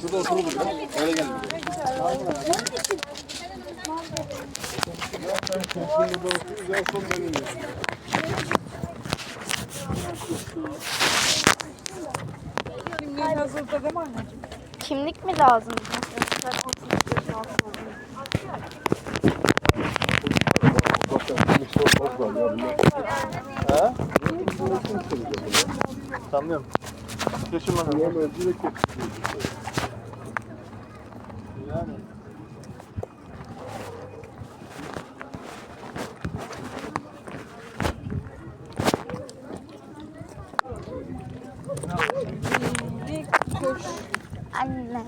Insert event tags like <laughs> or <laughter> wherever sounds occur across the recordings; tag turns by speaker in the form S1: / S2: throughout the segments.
S1: Şurada oturulur. Öyle gelin.
S2: Kimlik mi lazım?
S1: Sanmıyorum. Geçin bana. Yani.
S3: Bir koş.
S2: Annem.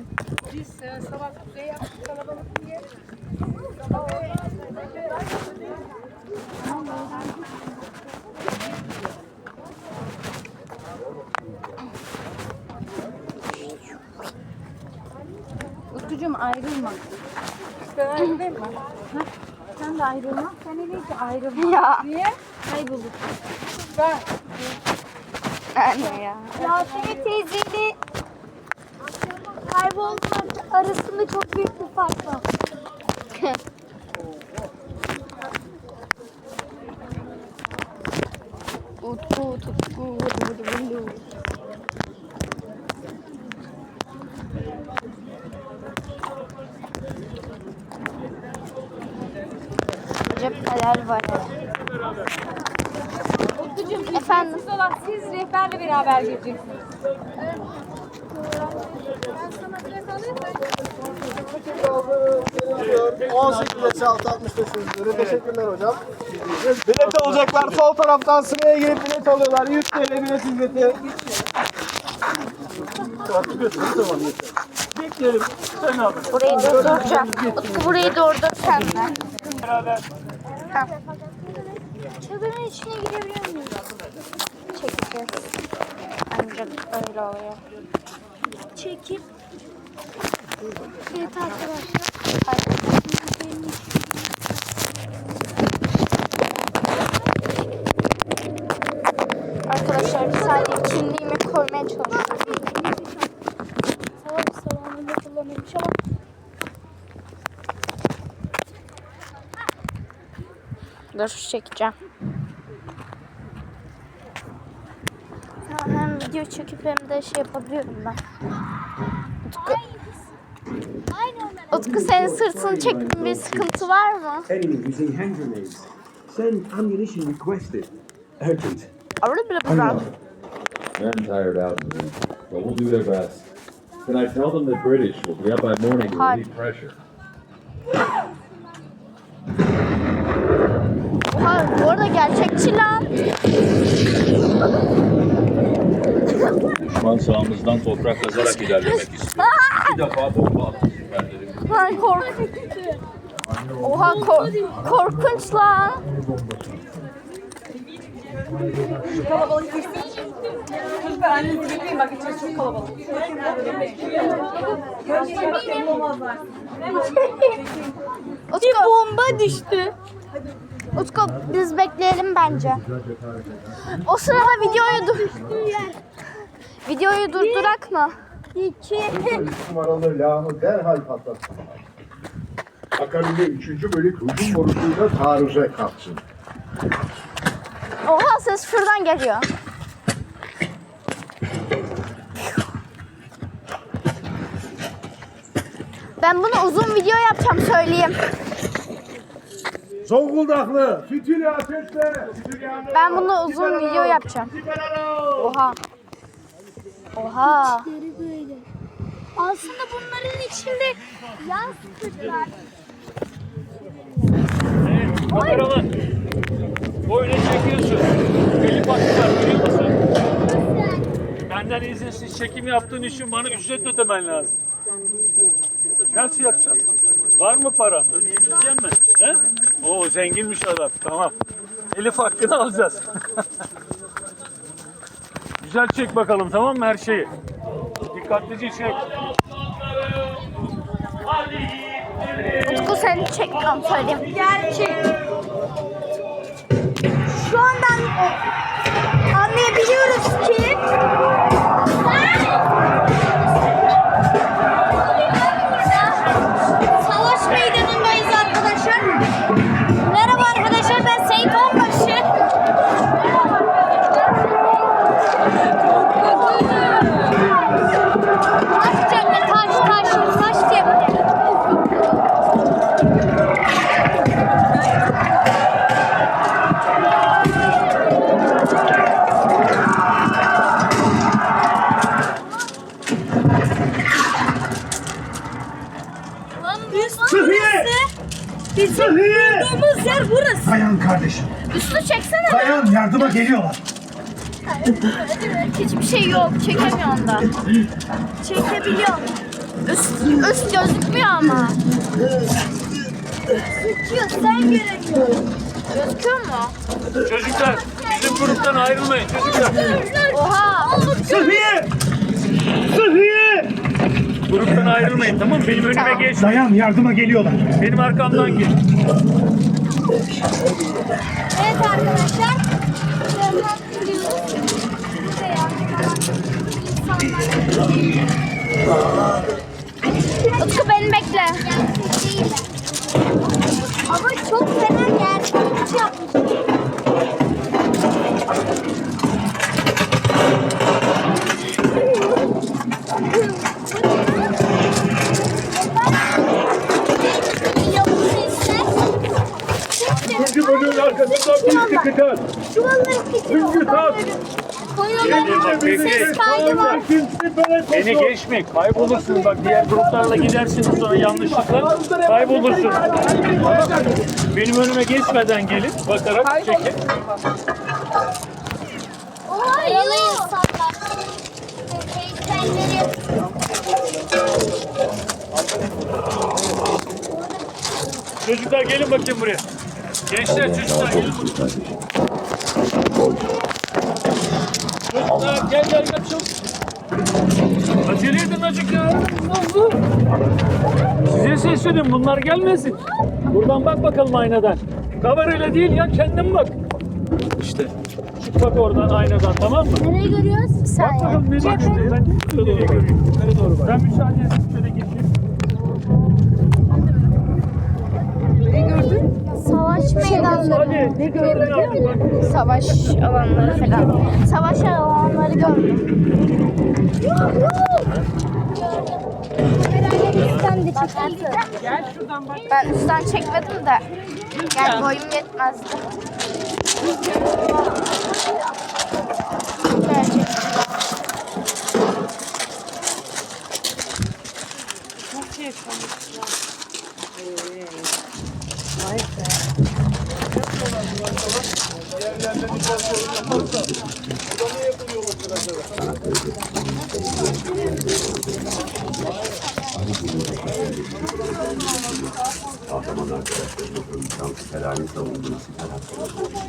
S3: Biz e, sabah kuzey yaptık kalabalık diye.
S4: Utkucuğum ayrılma.
S3: Ben ayrılayım mı?
S4: Sen de ayrılma. Sen hele ki ayrılma.
S2: Ya
S3: Niye?
S4: Kaybolur.
S3: Ben.
S2: anne ya.
S5: Yasemin teyzeyle kaybolmak arasında çok büyük bir fark var. <laughs>
S2: Utku tutku vudu vudu vudu. Neler var?
S3: Utkucuğum
S2: Efendim?
S3: siz olan siz rehberle beraber geleceksiniz.
S1: 18 yaş altı 65 üzeri. Teşekkürler hocam. Bilet alacaklar. Sol taraftan sıraya girip bilet alıyorlar. 100 TL bilet yeter. Bekleyelim. Sen abi.
S2: Burayı durduracağım. Utku burayı durdur sen de.
S1: Beraber.
S2: Ha,
S5: Çadırın içine girebiliyor muyuz?
S2: çekeceğiz. Ancak öyle oluyor.
S5: Çekip. Evet arkadaşlar.
S2: Arkadaşlar Dur çekeceğim. Hem video çekip hem de şey yapabiliyorum ben. Utku,
S5: aynı onlar.
S2: Utku senin sırtını çektin bir sıkıntı var mı?
S6: Enemy using hand grenades. Send ammunition requested. Urgent.
S2: Bile buradan.
S7: Men tired out, but we'll do their best. Can I tell them the British will be up by morning to relieve pressure?
S2: Oha bu arada gerçekçi lan.
S7: Düşman sağımızdan toprak kazarak ilerlemek istiyor. <laughs> Bir defa bomba attı siperleri.
S2: Lan kork. Oha kor korkunç lan.
S3: Kalabalık girsin. Çocuklar annenizi bekleyin bak içerisi çok kalabalık.
S2: Utku. <laughs> bomba düştü. Utku biz bekleyelim bence. O sırada videoyu dur. Videoyu durdurak mı?
S5: İki.
S8: numaralı lağımı derhal patlatın. Akabinde 3. bölük hücum borusuyla taarruza kalksın.
S2: Oha ses şuradan geliyor. Ben bunu uzun video yapacağım söyleyeyim.
S8: Zonguldaklı, fitili ateşle.
S2: Ben bunu uzun video yapacağım. Oha. Oha.
S5: Deri böyle. Aslında bunların içinde yan sıkıcılar.
S9: Kameralı. Boyunu çekiyorsun. Elif hakkı var biliyor musun? Benden izinsiz çekim yaptığın için bana ücret ödemen lazım. Nasıl yapacağız? Var mı para? Ödeyebilecek mi? He? Oo zenginmiş adam. Tamam. Elif hakkını alacağız. <laughs> Güzel çek bakalım tamam mı her şeyi? Dikkatlice çek.
S2: Utku seni çekmem söyleyeyim.
S5: Gerçek. Şu andan anlayabiliyoruz ki
S8: Dayan kardeşim.
S2: Üstü çeksene.
S8: Dayan yardıma geliyorlar.
S2: Hiçbir şey yok. Çekemiyorum da. Çekebiliyorum. Üst, üst gözükmüyor ama. Gözüküyor. Sen göremiyorsun. Gözüküyor mu?
S9: Çocuklar bizim gruptan ayrılmayın çocuklar.
S2: Oha.
S8: Sıhhiye! Sıhhiye!
S9: Gruptan ayrılmayın tamam mı? Benim önüme geç.
S8: Dayan yardıma geliyorlar.
S9: Benim arkamdan gel.
S5: Evet arkadaşlar.
S2: Utku beni bekle.
S5: Ama çok fena gerçekçi yapmış.
S9: Arkasından bir çıkacağız. Üçüncü kat.
S5: Ses kaydı var.
S9: Beni geçme, kaybolursun. Bak diğer gruplarla gidersiniz sonra yanlışlıkla kaybolursun. Benim önüme geçmeden gelin, bakarak çekin.
S5: İnsanlar. Heykelleri.
S9: Çocuklar gelin bakayım buraya. Gençler, çocuklar gelin buraya. Çocuklar gel gel gel çabuk. Acele edin azıcık ya. Size sesleniyorum bunlar gelmesin. Buradan bak bakalım aynadan. Kamerayla değil ya kendin bak. İşte. Çık bak oradan aynadan tamam mı?
S5: Nereye görüyoruz?
S9: Bak bakalım nereye görüyorsun? Ben nereye görüyorum? Yukarı doğru bak. Ben müsaade edin şöyle geçeyim. Ne gördün?
S2: Savaş alanları falan. Savaş alanları gördüm.
S5: Sen de çekersin.
S2: Ben üstten çekmedim de. Yani boyum yetmezdi.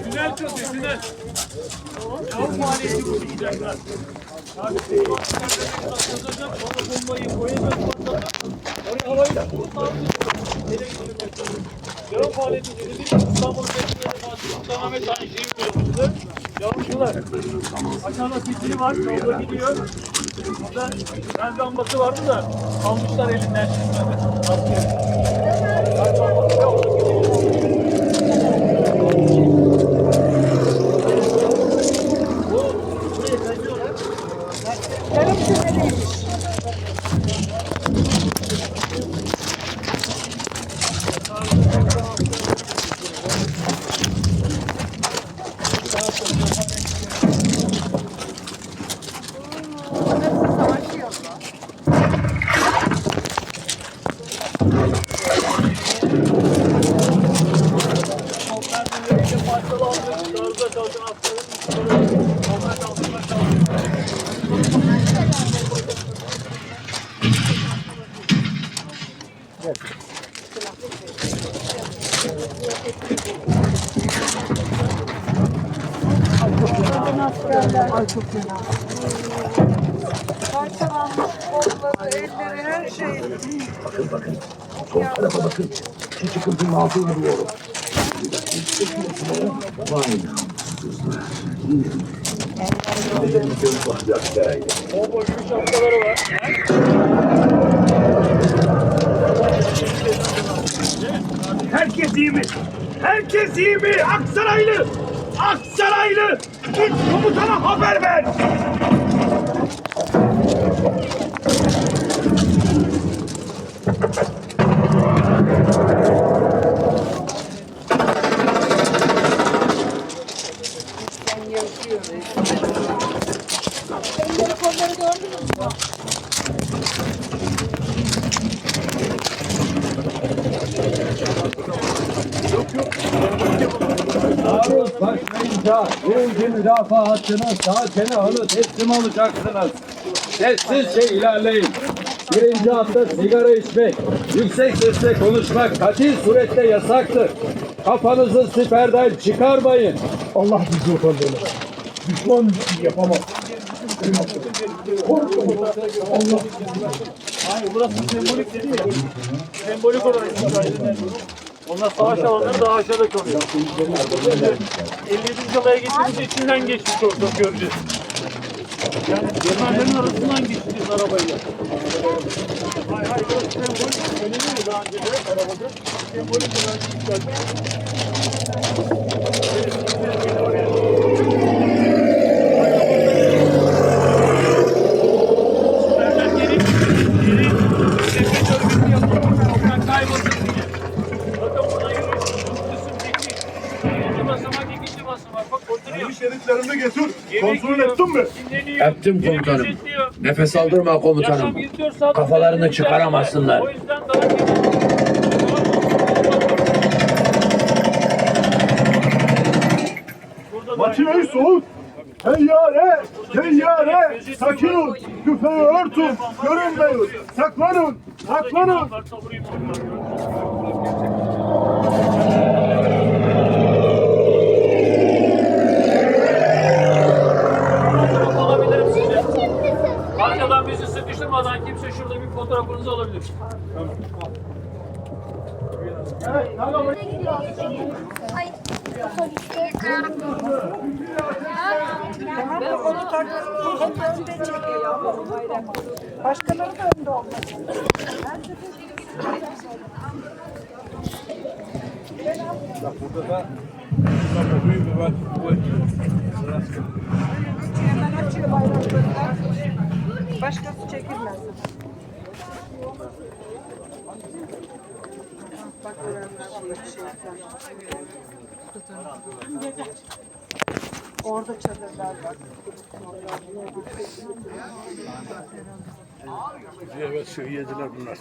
S9: Tünel kazıyor, tünel. Yok maliyeti kuracaklar. Abi, kazacak, sonra bombayı koyacak, patlatacak. Oraya havayı da Nereye götürecek? Yavrum faaliyeti dedi, bekçileri Fatih Sultan Ahmet aynı şeyi yapıyordu. Yavrucular, aşağıda fitili var, yolda gidiyor. Burada ben lambası vardı da almışlar elinden şimdi. Asker.
S6: Sol tarafa bakın. Şu çıkıntının altına. Vay namussuzlar. Benim göz bacaklarıydı.
S9: O boyunca şapkaları var.
S8: Herkes iyi mi? Herkes iyi mi? Aksaraylı! Aksaraylı! Git komutana haber ver. Benim telefonları gördün mü?
S7: Ayrıca birinci müdafaa hattının sağ kenarını teslim alacaksınız. Sessizce ilerleyin. Birinci hatta sigara içmek, yüksek sesle konuşmak katil surette yasaktır. Kafanızı siperden çıkarmayın.
S8: Allah bizi utandırır. Düşman yapamaz.
S9: Hayır burası sembolik dedi ya. Sembolik olarak. Onlar savaş alanları daha aşağıda kalıyor. 57. olaya geçtiğimizde içinden geçmiş orada göreceğiz. Yani Germenlerin arasından geçeceğiz arabayla. Hayır hayır burası sembolik. Mi daha önce de arabada? Sembolik olarak oturuyor.
S8: Şeritlerini getir. Kontrol ettin mi?
S10: Ettim komutanım. Nefes aldırma komutanım.
S9: Yaşam 24 saat
S10: Kafalarını çıkaramasınlar.
S9: O yüzden da-
S8: Makineyi soğut. Teyyare, teyyare, sakin ol. Tüfeği örtün, görünmeyin. Saklanın, saklanın.
S9: Sıkıştırmadan kimse şurada bir fotoğrafınızı alabilir.
S3: Onu tak, hep önde çekiyor ya bu bayram. Başkaları da önde olmaz. Hemen açıyor bayrakları. Başkası çekilmez. Bak görenler buradaki şeyler. Orada çadırlar var.
S8: Evet, yediler bunlar.